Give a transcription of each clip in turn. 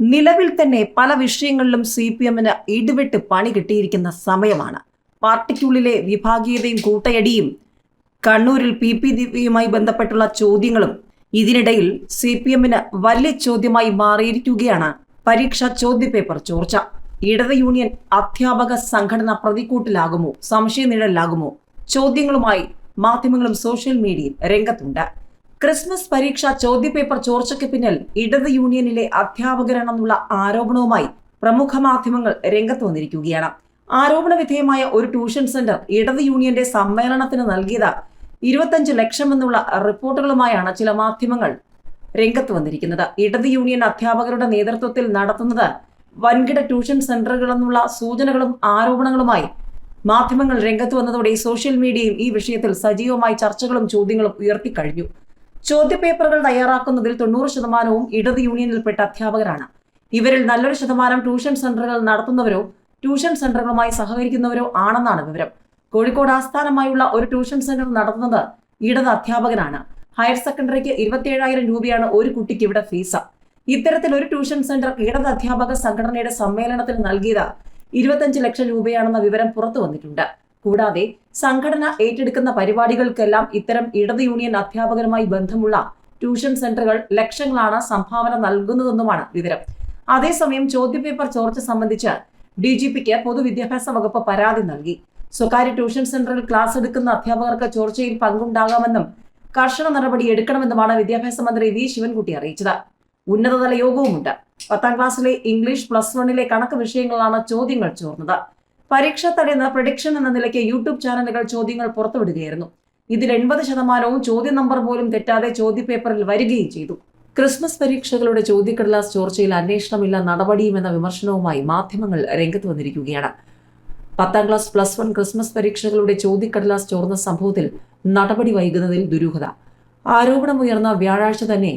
നിലവിൽ തന്നെ പല വിഷയങ്ങളിലും സി പി എമ്മിന് ഇടിവിട്ട് പണി കിട്ടിയിരിക്കുന്ന സമയമാണ്. പാർട്ടിക്കുള്ളിലെ വിഭാഗീയതയും കൂട്ടയടിയും കണ്ണൂരിൽ പി പി ദിവ്യയുമായി ബന്ധപ്പെട്ടുള്ള ചോദ്യങ്ങളും ഇതിനിടയിൽ സി പി എമ്മിന് വലിയ ചോദ്യമായി മാറിയിരിക്കുകയാണ് പരീക്ഷാ ചോദ്യപേപ്പർ ചോർച്ച. ഇടത് യൂണിയൻ അധ്യാപക സംഘടന പ്രതിക്കൂട്ടിലാകുമോ? സംശയനിഴലിലാകുമോ? ചോദ്യങ്ങളുമായി മാധ്യമങ്ങളും സോഷ്യൽ മീഡിയയും രംഗത്തുണ്ട്. ക്രിസ്മസ് പരീക്ഷ ചോദ്യപേപ്പർ ചോർച്ചയ്ക്ക് പിന്നിൽ ഇടത് യൂണിയനിലെ അധ്യാപകരാണെന്നുള്ള ആരോപണവുമായി പ്രമുഖ മാധ്യമങ്ങൾ രംഗത്ത് വന്നിരിക്കുകയാണ്. ആരോപണ വിധേയമായ ഒരു ട്യൂഷൻ സെന്റർ ഇടത് യൂണിയന്റെ സമ്മേളനത്തിന് നൽകിയത് ഇരുപത്തഞ്ച് ലക്ഷമെന്നുള്ള റിപ്പോർട്ടുകളുമായാണ് ചില മാധ്യമങ്ങൾ രംഗത്ത് വന്നിരിക്കുന്നത്. ഇടത് യൂണിയൻ അധ്യാപകരുടെ നേതൃത്വത്തിൽ നടത്തുന്നത് വൻകിട ട്യൂഷൻ സെന്ററുകളെന്നുള്ള സൂചനകളും ആരോപണങ്ങളുമായി മാധ്യമങ്ങൾ രംഗത്ത് വന്നതോടെ സോഷ്യൽ മീഡിയയും ഈ വിഷയത്തിൽ സജീവമായി ചർച്ചകളും ചോദ്യങ്ങളും ഉയർത്തിക്കഴിഞ്ഞു. ചോദ്യപേപ്പറുകൾ തയ്യാറാക്കുന്നതിൽ തൊണ്ണൂറ് ശതമാനവും ഇടത് യൂണിയനിൽപ്പെട്ട അധ്യാപകരാണ്. ഇവരിൽ നല്ലൊരു ശതമാനം ട്യൂഷൻ സെന്ററുകൾ നടത്തുന്നവരോ ട്യൂഷൻ സെന്ററുകളുമായി സഹകരിക്കുന്നവരോ ആണെന്നാണ് വിവരം. കോഴിക്കോട് ആസ്ഥാനമായുള്ള ഒരു ട്യൂഷൻ സെന്റർ നടത്തുന്നത് ഇടത് അധ്യാപകനാണ്. ഹയർ സെക്കൻഡറിക്ക് ഇരുപത്തിയേഴായിരം രൂപയാണ് ഒരു കുട്ടിക്ക് ഇവിടെ ഫീസ്. ഇത്തരത്തിൽ ഒരു ട്യൂഷൻ സെന്റർ ഇടത് അധ്യാപക സംഘടനയുടെ സമ്മേളനത്തിൽ നൽകിയത് ഇരുപത്തഞ്ച് ലക്ഷം രൂപയാണെന്ന വിവരം പുറത്തു വന്നിട്ടുണ്ട്. കൂടാതെ സംഘടന ഏറ്റെടുക്കുന്ന പരിപാടികൾക്കെല്ലാം ഇത്തരം ഇടത് യൂണിയൻ അധ്യാപകരുമായി ബന്ധമുള്ള ട്യൂഷൻ സെന്ററുകൾ ലക്ഷങ്ങളാണ് സംഭാവന നൽകുന്നതെന്നുമാണ് വിവരം. അതേസമയം ചോദ്യപേപ്പർ ചോർച്ച സംബന്ധിച്ച് ഡി ജി പിക്ക് പൊതുവിദ്യാഭ്യാസ വകുപ്പ് പരാതി നൽകി. സ്വകാര്യ ട്യൂഷൻ സെന്ററിൽ ക്ലാസ് എടുക്കുന്ന അധ്യാപകർക്ക് ചോർച്ചയിൽ പങ്കുണ്ടാകാമെന്നും കർശന നടപടി എടുക്കണമെന്നുമാണ് വിദ്യാഭ്യാസ മന്ത്രി വി. ശിവൻകുട്ടി അറിയിച്ചത്. ഉന്നതതല യോഗവുമുണ്ട്. പത്താം ക്ലാസ്സിലെ ഇംഗ്ലീഷ് പ്ലസ് വണ്ണിലെ കണക്ക് വിഷയങ്ങളാണ് ചോദ്യങ്ങൾ ചോർന്നത്. പരീക്ഷ തടയുന്ന പ്രഡിക്ഷൻ എന്ന നിലയ്ക്ക് യൂട്യൂബ് ചാനലുകൾ ചോദ്യങ്ങൾ പുറത്തുവിടുകയായിരുന്നു. ഇതിൽ എൺപത് ശതമാനവും ചോദ്യ നമ്പർ പോലും തെറ്റാതെ ചോദ്യപേപ്പറിൽ വരികയും ചെയ്തു. ക്രിസ്മസ് പരീക്ഷകളുടെ ചോദ്യക്കടലാസ് ചോർച്ചയിൽ അന്വേഷണമില്ല നടപടിയും എന്ന വിമർശനവുമായി മാധ്യമങ്ങൾ രംഗത്ത് വന്നിരിക്കുകയാണ്. പത്താം ക്ലാസ് പ്ലസ് വൺ ക്രിസ്മസ് പരീക്ഷകളുടെ ചോദ്യക്കടലാസ് ചോർന്ന സംഭവത്തിൽ നടപടി വൈകുന്നതിൽ ദുരൂഹത. ആരോപണമുയർന്ന വ്യാഴാഴ്ച തന്നെ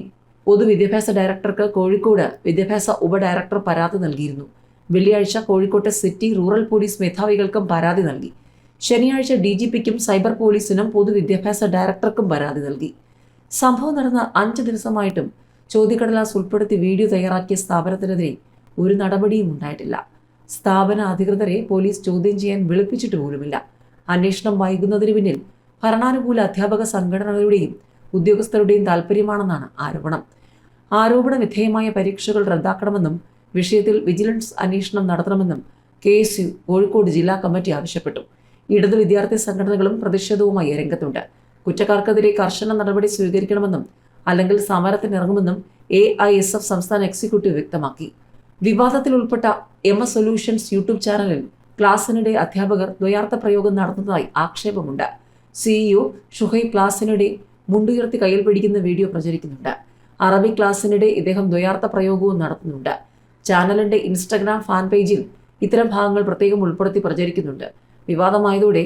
പൊതുവിദ്യാഭ്യാസ ഡയറക്ടർക്ക് കോഴിക്കോട് വിദ്യാഭ്യാസ ഉപഡയറക്ടർ പരാതി നൽകിയിരുന്നു. വെള്ളിയാഴ്ച കോഴിക്കോട്ടെ സിറ്റി റൂറൽ പോലീസ് മേധാവികൾക്കും പരാതി നൽകി. ശനിയാഴ്ച ഡി ജി പിക്കും സൈബർ പോലീസിനും പൊതുവിദ്യാഭ്യാസ ഡയറക്ടർക്കും പരാതി നൽകി. സംഭവം നടന്ന അഞ്ച് ദിവസമായിട്ടും ചോദ്യക്കടലാസ് ഉൾപ്പെടുത്തി വീഡിയോ തയ്യാറാക്കിയ സ്ഥാപനത്തിനെതിരെ ഒരു നടപടിയും ഉണ്ടായിട്ടില്ല. സ്ഥാപന അധികൃതരെ പോലീസ് ചോദ്യം ചെയ്യാൻ വിളിപ്പിച്ചിട്ട് പോലുമില്ല. അന്വേഷണം വൈകുന്നതിന് പിന്നിൽ ഭരണാനുകൂല അധ്യാപക സംഘടനകളുടെയും ഉദ്യോഗസ്ഥരുടെയും താൽപ്പര്യമാണെന്നാണ് ആരോപണം. ആരോപണ വിധേയമായ പരീക്ഷകൾ റദ്ദാക്കണമെന്നും വിഷയത്തിൽ വിജിലൻസ് അന്വേഷണം നടത്തണമെന്നും കെ എസ് യു കോഴിക്കോട് ജില്ലാ കമ്മിറ്റി ആവശ്യപ്പെട്ടു. ഇടതു വിദ്യാർത്ഥി സംഘടനകളും പ്രതിഷേധവുമായി രംഗത്തുണ്ട്. കുറ്റക്കാർക്കെതിരെ കർശന നടപടി സ്വീകരിക്കണമെന്നും അല്ലെങ്കിൽ സമരത്തിനിറങ്ങുമെന്നും എ ഐ എസ് എഫ് സംസ്ഥാന എക്സിക്യൂട്ടീവ് വ്യക്തമാക്കി. വിവാദത്തിൽ ഉൾപ്പെട്ട എം എസ് സൊല്യൂഷൻസ് യൂട്യൂബ് ചാനലിൽ ക്ലാസ്സിനിടെ അധ്യാപകർ ദ്വയാർത്ഥ പ്രയോഗം നടത്തുന്നതായി ആക്ഷേപമുണ്ട്. സിഇഒ ഷുഹൈബ് ക്ലാസ്സിനിടെ മുണ്ടുയർത്തി കയ്യിൽ പിടിക്കുന്ന വീഡിയോ പ്രചരിക്കുന്നുണ്ട്. അറബി ക്ലാസ്സിനിടെ ഇദ്ദേഹം ദ്വയാർത്ഥ പ്രയോഗവും നടത്തുന്നുണ്ട്. ചാനലിന്റെ ഇൻസ്റ്റഗ്രാം ഫാൻ പേജിൽ ഇത്തരം ഭാഗങ്ങൾ പ്രത്യേകം ഉൾപ്പെടുത്തി പ്രചരിക്കുന്നുണ്ട്. വിവാദമായതോടെ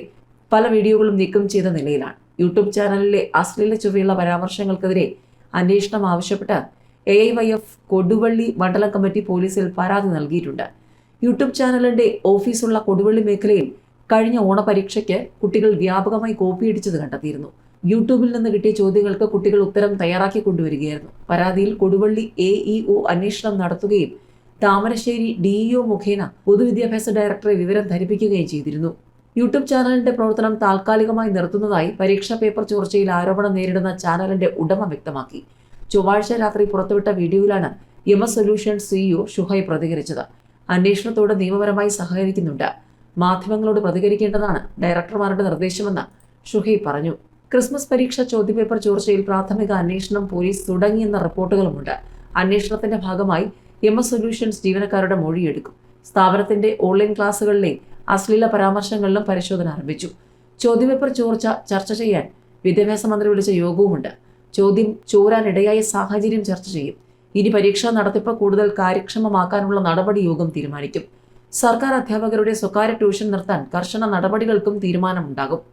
പല വീഡിയോകളും നീക്കം ചെയ്ത നിലയിലാണ്. യൂട്യൂബ് ചാനലിലെ അശ്ലീല ചുവയുള്ള പരാമർശങ്ങൾക്കെതിരെ അന്വേഷണം ആവശ്യപ്പെട്ട് A I Y F Koduvally മണ്ഡലം കമ്മിറ്റി പോലീസിൽ പരാതി നൽകിയിട്ടുണ്ട്. യൂട്യൂബ് ചാനലിന്റെ ഓഫീസുള്ള കൊടുവള്ളി മേഖലയിൽ കഴിഞ്ഞ ഓണപരീക്ഷയ്ക്ക് കുട്ടികൾ വ്യാപകമായി കോപ്പിയടിച്ചത് കണ്ടെത്തിയിരുന്നു. യൂട്യൂബിൽ നിന്ന് കിട്ടിയ ചോദ്യങ്ങൾക്ക് കുട്ടികൾ ഉത്തരം തയ്യാറാക്കി കൊണ്ടുവരികയായിരുന്നു. പരാതിയിൽ കൊടുവള്ളി എ ഇ ഒ അന്വേഷണം നടത്തുകയും താമരശ്ശേരി ഡിഇഒ മുഖേന പൊതുവിദ്യാഭ്യാസ ഡയറക്ടറെ വിവരം ധരിപ്പിക്കുകയും ചെയ്തിരുന്നു. യൂട്യൂബ് ചാനലിന്റെ പ്രവർത്തനം താൽക്കാലികമായി നിർത്തുന്നതായി പരീക്ഷാ പേപ്പർ ചോർച്ചയിൽ ആരോപണം നേരിടുന്ന ചാനലിന്റെ ഉടമ വ്യക്തമാക്കി. ചൊവ്വാഴ്ച രാത്രി പുറത്തുവിട്ട വീഡിയോയിലാണ് M S solution CEO Shuhaib പ്രതികരിച്ചത്. അന്വേഷണത്തോട് നിയമപരമായി സഹകരിക്കുന്നുണ്ട്. മാധ്യമങ്ങളോട് പ്രതികരിക്കേണ്ടതാണ് ഡയറക്ടർമാരുടെ നിർദ്ദേശമെന്ന് ഷുഹൈ പറഞ്ഞു. ക്രിസ്മസ് പരീക്ഷ ചോദ്യപേപ്പർ ചോർച്ചയിൽ പ്രാഥമിക അന്വേഷണം പോലീസ് തുടങ്ങിയെന്ന റിപ്പോർട്ടുകളുമുണ്ട്. അന്വേഷണത്തിന്റെ ഭാഗമായി എം എസ് സൊല്യൂഷൻസ് ജീവനക്കാരുടെ മൊഴിയെടുക്കും. സ്ഥാപനത്തിന്റെ ഓൺലൈൻ ക്ലാസുകളിലെയും അശ്ലീല പരാമർശങ്ങളിലും പരിശോധന ആരംഭിച്ചു. ചോദ്യപേപ്പർ ചോർച്ച ചർച്ച ചെയ്യാൻ വിദ്യാഭ്യാസ മന്ത്രി വിളിച്ച യോഗവുമുണ്ട്. ചോദ്യം ചോരാനിടയായ സാഹചര്യം ചർച്ച ചെയ്യും. ഇനി പരീക്ഷാ നടത്തിപ്പ് കൂടുതൽ കാര്യക്ഷമമാക്കാനുള്ള നടപടി യോഗം തീരുമാനിക്കും. സർക്കാർ അധ്യാപകരുടെ സ്വകാര്യ ട്യൂഷൻ നിർത്താൻ കർശന നടപടികൾക്കും തീരുമാനമുണ്ടാകും.